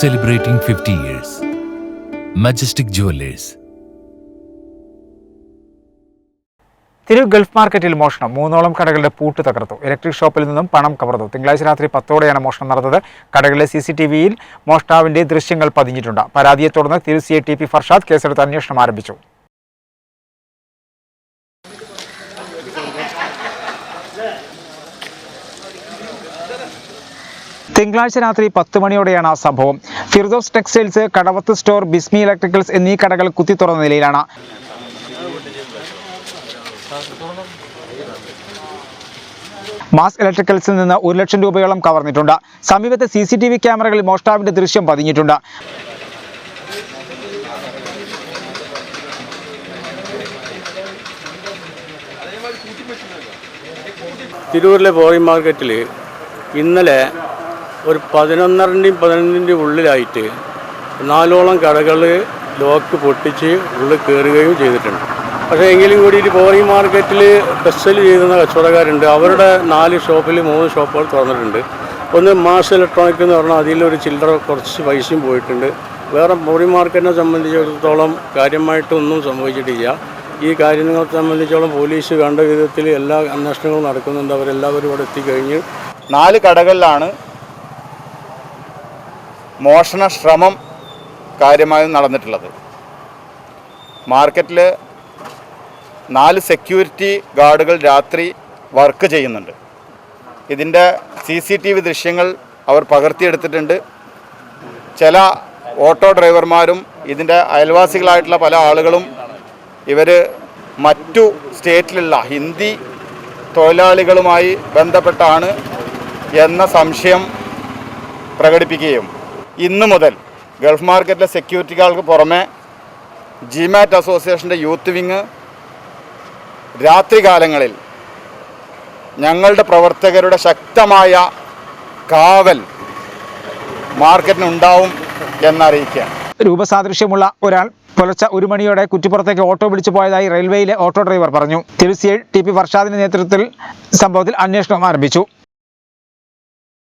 celebrating 50 years. Majestic Jewelers. തിരു Gulf മാർക്കറ്റിൽ മോഷണം. മൂന്നോളം കടകളുടെ പൂട്ട് തകർത്തു. ഇലക്ട്രിക് ഷോപ്പിൽ നിന്നും പണം കവർന്നു. തിങ്കളാഴ്ച രാത്രി പത്തോടെയാണ് മോഷണം നടന്നത്. കടകളിലെ സി സി ടി വിയിൽ മോഷ്ടാവിന്റെ ദൃശ്യങ്ങൾ പതിഞ്ഞിട്ടുണ്ട്. പരാതിയെ തുടർന്ന് തിരു C I T P Farshad കേസെടുത്ത് അന്വേഷണം ആരംഭിച്ചു. തിങ്കളാഴ്ച രാത്രി പത്ത് മണിയോടെയാണ് സംഭവം. Firdous textiles Kadavath store Bismi electricals എന്നീ കടകൾ കുത്തി തുറന്ന നിലയിലാണ്. മാസ് ഇലക്ട്രിക്കൽസിൽ നിന്ന് ഒരു ലക്ഷം രൂപയോളം കവർന്നിട്ടുണ്ട്. സമീപത്തെ സി സി ടി വി ക്യാമറകളിൽ മോഷ്ടാവിന്റെ ദൃശ്യം പതിഞ്ഞിട്ടുണ്ട്. തിരൂരിലെ ബോറി മാർക്കറ്റിൽ ഇന്നലെ ഒരു പതിനൊന്നരന്റെയും പതിനൊന്നിന്റെയും ഉള്ളിലായിട്ട് നാലോളം കടകൾ ലോക്ക് പൊട്ടിച്ച് ഉള്ളിൽ കയറുകയും ചെയ്തിട്ടുണ്ട്. പക്ഷേ എങ്കിലും കൂടിയിട്ട് ബോറി മാർക്കറ്റിൽ ബസ്സിൽ ചെയ്യുന്ന കച്ചവടക്കാരുണ്ട്. അവരുടെ നാല് ഷോപ്പിൽ മൂന്ന് ഷോപ്പുകൾ തുറന്നിട്ടുണ്ട്. ഒന്ന് മാസ് ഇലക്ട്രോണിക് എന്ന് പറഞ്ഞാൽ അതിലൊരു ചില്ലറ കുറച്ച് പൈസയും പോയിട്ടുണ്ട്. വേറെ ബോറി മാർക്കറ്റിനെ സംബന്ധിച്ചിടത്തോളം കാര്യമായിട്ടൊന്നും സംഭവിച്ചിട്ടില്ല. ഈ കാര്യങ്ങളെ സംബന്ധിച്ചോളം പോലീസ് വേണ്ട വിധത്തിൽ എല്ലാ അന്വേഷണങ്ങളും നടക്കുന്നുണ്ട്. അവരെല്ലാവരും ഇവിടെ എത്തിക്കഴിഞ്ഞ് നാല് കടകളിലാണ് മോഷണ ശ്രമം കാര്യമായും നടന്നിട്ടുള്ളത്. മാർക്കറ്റിൽ നാല് സെക്യൂരിറ്റി ഗാർഡുകൾ രാത്രി വർക്ക് ചെയ്യുന്നുണ്ട്. ഇതിന്റെ സി സി ടി വി ദൃശ്യങ്ങൾ അവർ പകർത്തിയെടുത്തിട്ടുണ്ട്. ചില ഓട്ടോ ഡ്രൈവർമാരും ഇതിന്റെ അയൽവാസികളായിട്ടുള്ള പല ആളുകളും ഇവർ മറ്റു സ്റ്റേറ്റിലുള്ള ഹിന്ദി തൊഴിലാളികളുമായി ബന്ധപ്പെട്ടാണ് എന്ന സംശയം പ്രകടിപ്പിക്കുകയും ഇന്നു മുതൽ ഗൾഫ് മാർക്കറ്റിലെ സെക്യൂരിറ്റികൾക്ക് പുറമെ ജിമാറ്റ് അസോസിയേഷന്റെ യൂത്ത് വിങ് രാത്രികാലങ്ങളിൽ ഞങ്ങളുടെ പ്രവർത്തകരുടെ ശക്തമായ കാവൽ മാർക്കറ്റിനുണ്ടാവും എന്നറിയിക്കുക രൂപസാദൃശ്യമുള്ള ഒരാൾ പുലർച്ചെ ഒരു മണിയോടെ കുറ്റിപ്പുറത്തേക്ക് ഓട്ടോ പിടിച്ചു പോയതായി റെയിൽവേയിലെ ഓട്ടോ ഡ്രൈവർ പറഞ്ഞു. തിരുസിയിൽ ടി പി വർഷാദിന്റെ നേതൃത്വത്തിൽ സംഭവത്തിൽ അന്വേഷണം ആരംഭിച്ചു.